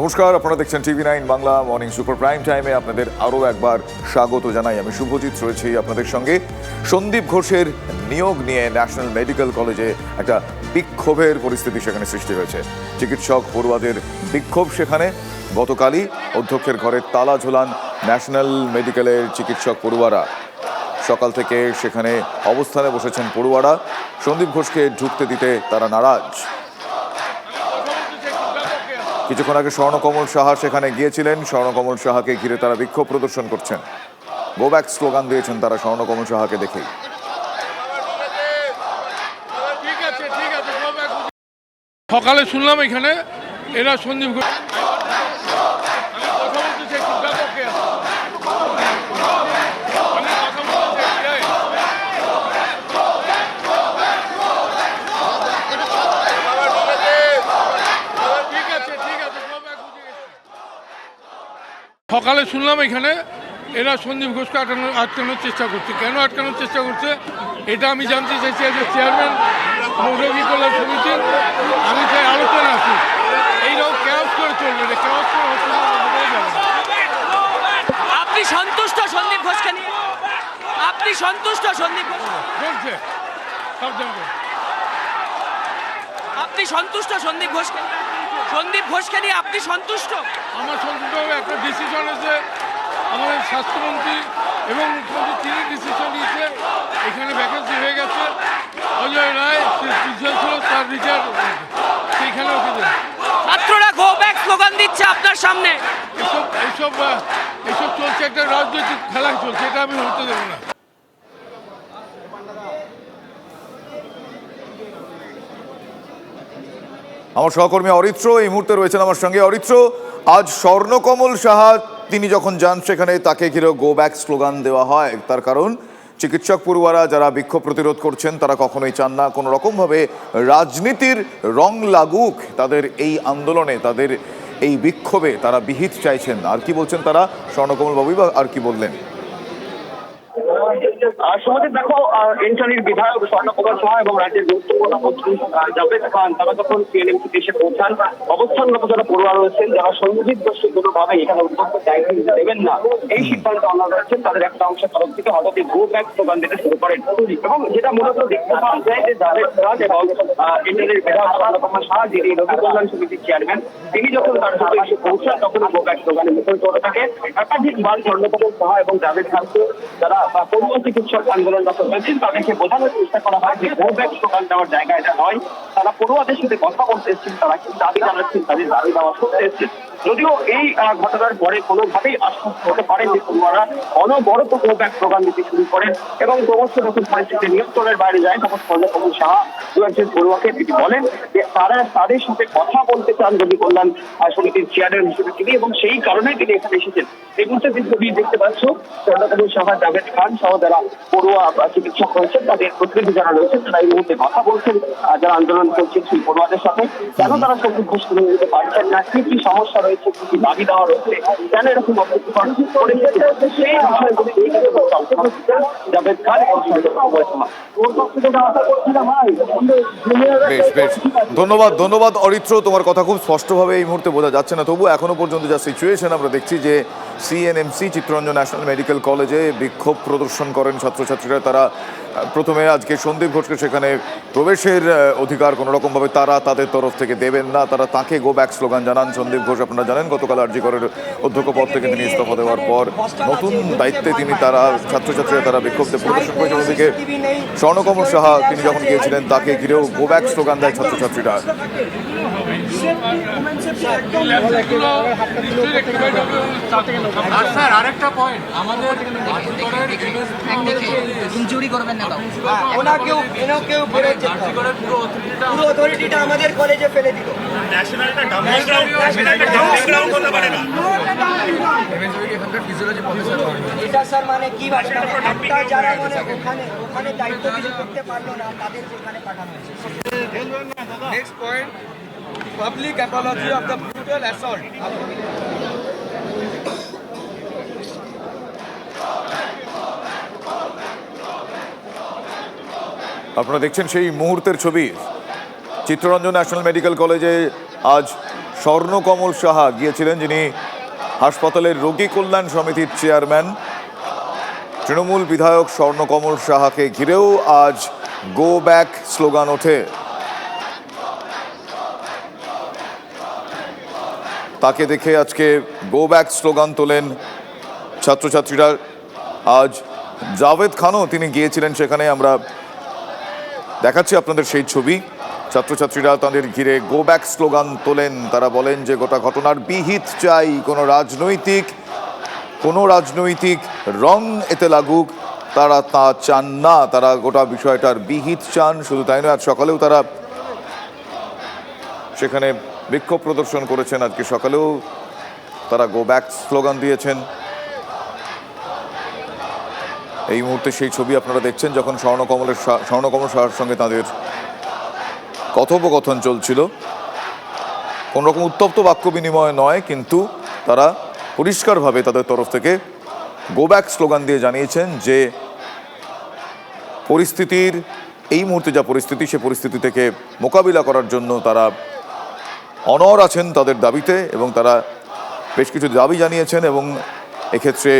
নমস্কার, আপনারা দেখছেন TV nine Bangla morning super prime টাইমে আপনাদের আরও একবার স্বাগত জানাই। আমি শুভজিৎ রয়েছি আপনাদের সঙ্গে। সন্দীপ ঘোষের নিয়োগ নিয়ে ন্যাশনাল মেডিকেল কলেজে একটা বিক্ষোভের পরিস্থিতি সেখানে সৃষ্টি হয়েছে। চিকিৎসক পড়ুয়াদের বিক্ষোভ সেখানে। গতকালই অধ্যক্ষের ঘরে তালা ঝোলান ন্যাশনাল মেডিকেলের চিকিৎসক পড়ুয়ারা। সকাল থেকে সেখানে অবস্থানে বসেছেন পড়ুয়ারা। সন্দীপ ঘোষকে ঢুকতে দিতে তারা নারাজ। কিছুক্ষণ আগে স্বর্ণকমল সাহা সেখানে গিয়েছিলেন স্বর্ণকমল সাহাকে ঘিরে তারা বিক্ষোভ প্রদর্শন করছেন গোব্যাক স্লোগান দিয়েছেন তারা স্বর্ণকমল সাহাকে দেখেই. সকালে শুনলাম এখানে এরা সন্দীপ ঘোষ আমি কথা বলতে চাই একটু ব্যাপকে আছে। আমি কথা বলতে চাই, এই। ঠিক আছে ঠিক আছে go back, বুঝে গেছি। সকালে শুনলাম এখানে এরা সন্দীপ ঘোষকে আটকানোর আটকানোর চেষ্টা করছে। কেন আটকানোর চেষ্টা করছে? এটা আমি জানতে চাইছি যে চেয়ারম্যান মৌরবী কল্যাণ সমিতির আমি চাই আলোচনা আসি এইরকম ক্যাশ করে চলবে। না ক্যাশ করে। আপনি সন্তুষ্ট সন্দীপ ঘোষকে নিয়ে? আপনি সন্তুষ্ট সন্দীপ ঘোষ সব জানব। আপনি সন্তুষ্ট সন্দীপ ঘোষকে নিয়ে? সন্দীপ ঘোষকে নিয়ে আপনি সন্তুষ্ট? আমার সন্তুষ্টভাবে একটা ডিসিশন এসে আমাদের স্বাস্থ্যমন্ত্রী এবং মুখ্যমন্ত্রী তিনি ডিসিশন নিয়েছে। এখানে ভ্যাকেন্সি হয়ে গেছে। অজয় রায় প্রিন্সিপাল ছিল তার রিটায়ার সেইখানে ওকে ছাত্ররা গো ব্যাক স্লোগান দিচ্ছে আপনার সামনে। এসব এইসব আহ, এইসব চলছে একটা রাজনৈতিক খেলা চলছে এটা আমি হতে দেবো না। আমার সহকর্মী অরিত্র এই মুহূর্তে রয়েছেন আমার সঙ্গে। অরিত্র, আজ স্বর্ণকমল সাহা, তিনি যখন যান সেখানে তাকে ঘিরে গো ব্যাক স্লোগান দেওয়া হয়। তার কারণ, চিকিৎসক পড়ুয়ারা যারা বিক্ষোভ প্রতিরোধ করছেন, তারা কখনোই চান না কোনো রকমভাবে রাজনীতির রং লাগুক। তাদের এই আন্দোলনে, তাদের এই বিক্ষোভে তারা বিহিত চাইছেন। আর কি বলছেন তারা? স্বর্ণকমল বাবুই বা আর কি বললেন? সমাজে দেখো এনটারির বিধায়ক স্বর্ণকুমার সাহা এবং রাজ্যের গুরুত্বপূর্ণ মন্ত্রী জাভেদ খান, তারা যখন সিএনএমসিতে এসে পৌঁছান অবস্থানরত যারা পড়ুয়া রয়েছেন, যারা সংগীত গোষ্ঠী কোনোভাবে এখানে উদ্যোক্ত দায়িত্ব দেবেন না। এই সিদ্ধান্ত আনা রয়েছেন তাদের একটা অংশের তরফ থেকে হঠাৎই গো ব্যাক স্লোগান দিতে শুরু করেন। এবং যেটা মূলত দেখতে পাওয়া যায় যে জাভেদ খান এবং এনটারির বিধায়ক স্বর্ণকুমার সাহা, যিনি রবি কল্যাণ সমিতির চেয়ারম্যান, তিনি যখন তার সাথে এসে পৌঁছান, তখন গো ব্যাক স্লোগানে মুখর চলে থাকে। একাধিকবার স্বর্ণকুমার সাহা এবং জাভেদ খানকে যারা পড়ুয়া চিকিৎসক আন্দোলনরত হয়েছেন তাদেরকে বোঝানোর চেষ্টা করা হয় যে গো ব্যাক স্লোগান দেওয়ার জায়গা এটা নয় তারা পড়ুয়াদের সাথে কথা বলতে এসেছেন তারা দাবি জানাচ্ছেন তাদের দাবি দেওয়া শুনতে এসেছেন যদিও এই ঘটনার পরে কোনোভাবেই আশ্বস্ত হতে পারেন যে পড়ুয়ারা অনবরত গো ব্যাক স্লোগান দিতে শুরু করেন এবং ক্রমশ যখন পরিস্থিতি নিয়ন্ত্রণের বাইরে যায়। তখন সর্বকমল সাহা দু একজন পড়ুয়াকে তিনি বলেন যে তারা তাদের সাথে কথা বলতে চান যদি কল্যাণ সমিতির চেয়ারম্যান হিসেবে তিনি এবং সেই কারণে তিনি এখানে এসেছেন। এই মুহূর্তে যে ছবি দেখতে পাচ্ছ স্বর্ণকমল সাহা জাভেদ খান সহ যারা পড়ুয়া চিকিৎসক রয়েছেন, তাদের প্রতিনিধি যারা রয়েছেন, তারা এই মুহূর্তে কথা বলছেন যারা আন্দোলন করছেন সেই পড়ুয়াদের সাথে। কেন তারা সংগীত ঘোষ করে নিতে পারছেন না? কি কি সমস্যা রয়েছে? কি কি দাবি দেওয়া রয়েছে কেন এরকম করেছে সেই বিষয়গুলি জাভেদ খান বেশ বেশ ধন্যবাদ ধন্যবাদ অরিত্র। তোমার কথা খুব স্পষ্টভাবে এই মুহূর্তে বোঝা যাচ্ছে না। তবু এখনও পর্যন্ত যা সিচুয়েশন আমরা দেখছি যে সিএনএমসি চিত্তরঞ্জন ন্যাশনাল মেডিকেল কলেজে বিক্ষোভ প্রদর্শন করেন ছাত্রছাত্রীরা। তারা প্রথমে আজকে সন্দীপ ঘোষকে সেখানে প্রবেশের অধিকার কোনো রকমভাবে তারা তাদের তরফ থেকে দেবেন না তারা তাকে গো ব্যাক স্লোগান জানান। সন্দীপ ঘোষ আপনারা জানেন গতকাল আরজি করের অধ্যক্ষ পদ থেকে তিনি ইস্তফা দেওয়ার পর নতুন দায়িত্বে তিনি তারা ছাত্রছাত্রীরা তারা বিক্ষোভে প্রদর্শন করেছেন ওদিকে স্বর্ণকমল সাহা তিনি যখন গিয়েছিলেন তাকে ঘিরেও গো ব্যাক স্লোগান দেয় ছাত্রছাত্রীরা। আর স্যার আরেকটা পয়েন্ট আমাদের ইনজুরি করবেন না। ওনাকেও এনাকেও বেরোচ্ছে পুরো অথরিটিটা আমাদের কলেজে ফেলে দিল। এটা স্যার মানে কি একটা যারা মানে ওখানে ওখানে দায়িত্ব কিছু করতে পারল না তাদের ওখানে পাঠানো হয়েছে। Next point, public apology of the brutal assault. আপনারা দেখছেন সেই মুহূর্তের ছবি। চিত্তরঞ্জন ন্যাশনাল মেডিকেল কলেজে আজ স্বর্ণকমল সাহা গিয়েছিলেন, যিনি হাসপাতালের রোগী কল্যাণ সমিতির চেয়ারম্যান। তৃণমূল বিধায়ক স্বর্ণকমল সাহাকে ঘিরেও আজ গো ব্যাক স্লোগান ওঠে। তাকে দেখে আজকে গো ব্যাক স্লোগান তোলেন ছাত্রছাত্রীরা। আজ জাভেদ খানও তিনি গিয়েছিলেন সেখানে, আমরা দেখাচ্ছি আপনাদের সেই ছবি। ছাত্রছাত্রীরা তাদের ঘিরে গো ব্যাক স্লোগান তোলেন। তারা বলেন যে গোটা ঘটনার বিহিত চাই, কোনো রাজনৈতিক কোনো রাজনৈতিক রং এতে লাগুক। তারা তা চান না, তারা গোটা বিষয়টার বিহিত চান। শুধু তাই নয়, আজ সকালেও তারা সেখানে বিক্ষোভ প্রদর্শন করেছেন। আজকে সকালেও তারা গো ব্যাক স্লোগান দিয়েছেন। এই মুহূর্তে সেই ছবি আপনারা দেখছেন যখন স্বর্ণকমলের স্বর্ণকমল সাহার সঙ্গে তাদের কথোপকথন চলছিল। কোন রকম উত্তপ্ত বাক্য বিনিময় নয়, কিন্তু তারা পরিষ্কারভাবে তাদের তরফ থেকে গো ব্যাক স্লোগান দিয়ে জানিয়েছেন যে পরিস্থিতির, এই মুহূর্তে যা পরিস্থিতি, সে পরিস্থিতি থেকে মোকাবিলা করার জন্য তারা অনর আছেন তাদের দাবিতে এবং তারা বেশ কিছু দাবি জানিয়েছেন এবং এক্ষেত্রে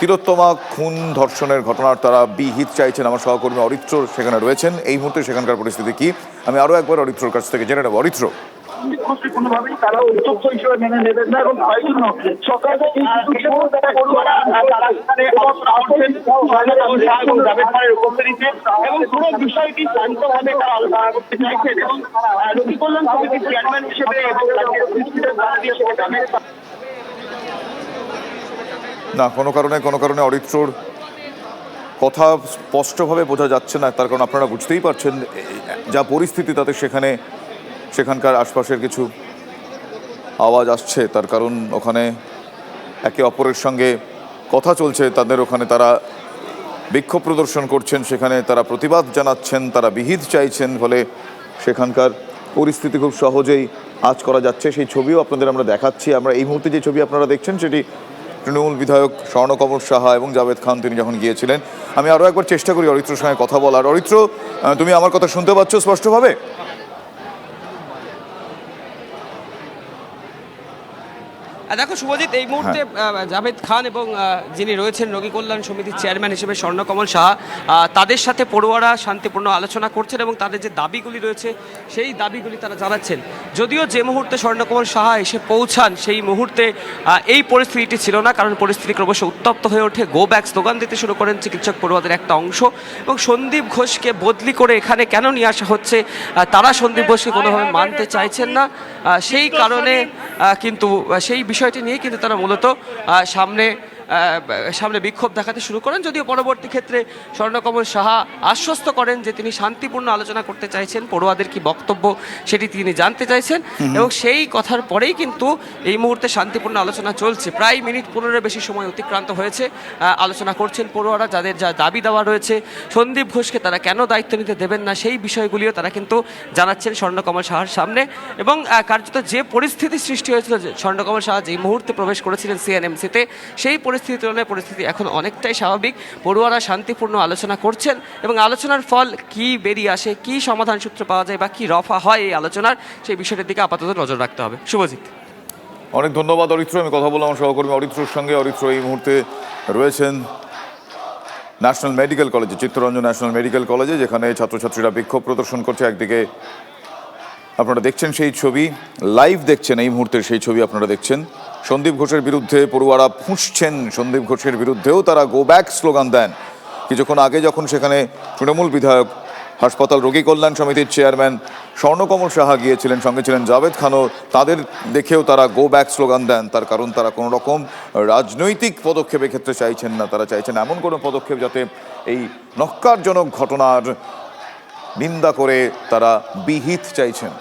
তিলোত্তমা খুন ধর্ষণের ঘটনার তারা বিহিত চাইছেন। আমার সহকর্মী অরিত্র সেখানে রয়েছেন। এই মুহূর্তে সেখানকার পরিস্থিতি কি? আমি আরও একবার অরিত্রর কাছ থেকে জেনে নেব। অরিত্র। ঘোষকে কোনোভাবেই তারা উদ্যোক্ত হিসেবে মেনে নেবেন না এবং তাই জন্য সকাল থেকে কিছুক্ষণ তারা পড়ুয়ারা তারা এখানে অবস্থান করছেন এবং জাভেদ খানের উপস্থিতিতে এবং পুরো বিষয়টি শান্তভাবে তারা আলোচনা করতে চাইছেন। এবং আহ, কল্যাণ সমিতির চেয়ারম্যান হিসেবে এবং রাজ্যের পরিস্থিতির হিসেবে জাভেদ না, কোনো কারণে কোনো কারণে অরিত্রর কথা স্পষ্টভাবে বোঝা যাচ্ছে না, তার কারণ আপনারা বুঝতেই পারছেন, যা পরিস্থিতি তাতে সেখানে, সেখানকার আশপাশের কিছু আওয়াজ আসছে, তার কারণ ওখানে একে অপরের সঙ্গে কথা চলছে, তাদের ওখানে তারা বিক্ষোভ প্রদর্শন করছেন, সেখানে তারা প্রতিবাদ জানাচ্ছেন, তারা বিহিত চাইছেন, ফলে সেখানকার পরিস্থিতি খুব সহজেই আজ করা যাচ্ছে। সেই ছবিও আপনাদের আমরা দেখাচ্ছি। আমরা এই মুহূর্তে যে ছবি আপনারা দেখছেন, সেটি তৃণমূল বিধায়ক স্বর্ণকমল সাহা এবং জাভেদ খান, তিনি যখন গিয়েছিলেন, আমি আরও একবার চেষ্টা করি অরিত্রর সঙ্গে কথা বলার। অরিত্র তুমি আমার কথা শুনতে পাচ্ছ স্পষ্টভাবে? দেখো শুভজিৎ এই মুহূর্তে আহ, জাভেদ খান এবং যিনি রয়েছেন রোগী কল্যাণ সমিতির চেয়ারম্যান হিসেবে স্বর্ণকমল সাহা তাদের সাথে পড়ুয়ারা শান্তিপূর্ণ আলোচনা করছেন এবং তাদের যে দাবিগুলি রয়েছে সেই দাবিগুলি তারা জানাচ্ছেন। যদিও যে মুহূর্তে স্বর্ণকমল সাহা এসে পৌঁছান সেই মুহূর্তে এই পরিস্থিতিটি ছিল না কারণ পরিস্থিতি ক্রমশ উত্তপ্ত হয়ে ওঠে। গো ব্যাক স্লোগান দিতে শুরু করেন চিকিৎসক পড়ুয়াদের একটা অংশ এবং সন্দীপ ঘোষকে বদলি করে এখানে কেন নিয়ে আসা হচ্ছে তারা সন্দীপ ঘোষকে কোনোভাবে মানতে চাইছেন না। সেই কারণে কিন্তু সেই বিষয়টি নিয়ে কিন্তু তারা মূলত সামনে সামনে বিক্ষোভ দেখাতে শুরু করেন। যদিও পরবর্তী ক্ষেত্রে স্বর্ণকমল সাহা আশ্বস্ত করেন যে তিনি শান্তিপূর্ণ আলোচনা করতে চাইছেন। পড়ুয়াদের কি বক্তব্য সেটি তিনি জানতে চাইছেন। এবং সেই কথার পরেই কিন্তু এই মুহূর্তে শান্তিপূর্ণ আলোচনা চলছে। প্রায় মিনিট পনেরো বেশি সময় অতিক্রান্ত হয়েছে। আলোচনা করছেন পড়ুয়ারা যাদের যা দাবি দেওয়া রয়েছে। সন্দীপ ঘোষকে তারা কেন দায়িত্ব নিতে দেবেন না সেই বিষয়গুলিও তারা কিন্তু জানাচ্ছেন স্বর্ণকমল সাহার সামনে। এবং কার্যত যে পরিস্থিতি সৃষ্টি হয়েছিল যে স্বর্ণকমল সাহা যেই মুহূর্তে প্রবেশ করেছিলেন সিএনএমসিতে সেই পরিস্থিতি তুলনায় পরিস্থিতি এখন অনেকটাই স্বাভাবিক। পড়ুয়ারা শান্তিপূর্ণ আলোচনা করছেন এবং আলোচনার ফল কি বেরিয়ে আসে, কি সমাধান সূত্র পাওয়া যায় বা কি রফা হয় এই আলোচনার, সেই বিষয়টির দিকে আপাতত নজর রাখতে হবে। শুভজিৎ। অনেক ধন্যবাদ অরিত্র। আমি কথা বললাম সহকর্মী অরিত্রর সঙ্গে। অরিত্র এই মুহূর্তে রয়েছেন ন্যাশনাল মেডিকেল কলেজে, চিত্তরঞ্জন ন্যাশনাল মেডিকেল কলেজে, যেখানে ছাত্রছাত্রীরা বিক্ষোভ প্রদর্শন করছে। একদিকে আপনারা দেখছেন সেই ছবি, লাইভ দেখছেন এই মুহূর্তের সেই ছবি আপনারা দেখছেন। সন্দীপ ঘোষের বিরুদ্ধে পড়ুয়ারা ফুঁসছেন। সন্দীপ ঘোষের বিরুদ্ধেও তারা গো ব্যাক স্লোগান দেন। কিছুক্ষণ আগে যখন সেখানে তৃণমূল বিধায়ক, হাসপাতাল রোগী কল্যাণ সমিতির চেয়ারম্যান স্বর্ণকমল সাহা গিয়েছিলেন, সঙ্গে ছিলেন জাভেদ খানও, তাদের দেখেও তারা গো ব্যাক স্লোগান দেন। তার কারণ তারা কোনো রকম রাজনৈতিক পদক্ষেপ ক্ষেত্রে চাইছেন না। তারা চাইছেন এমন কোনো পদক্ষেপ যাতে এই নক্কারজনক ঘটনার নিন্দা করে তারা বিহিত চাইছেন।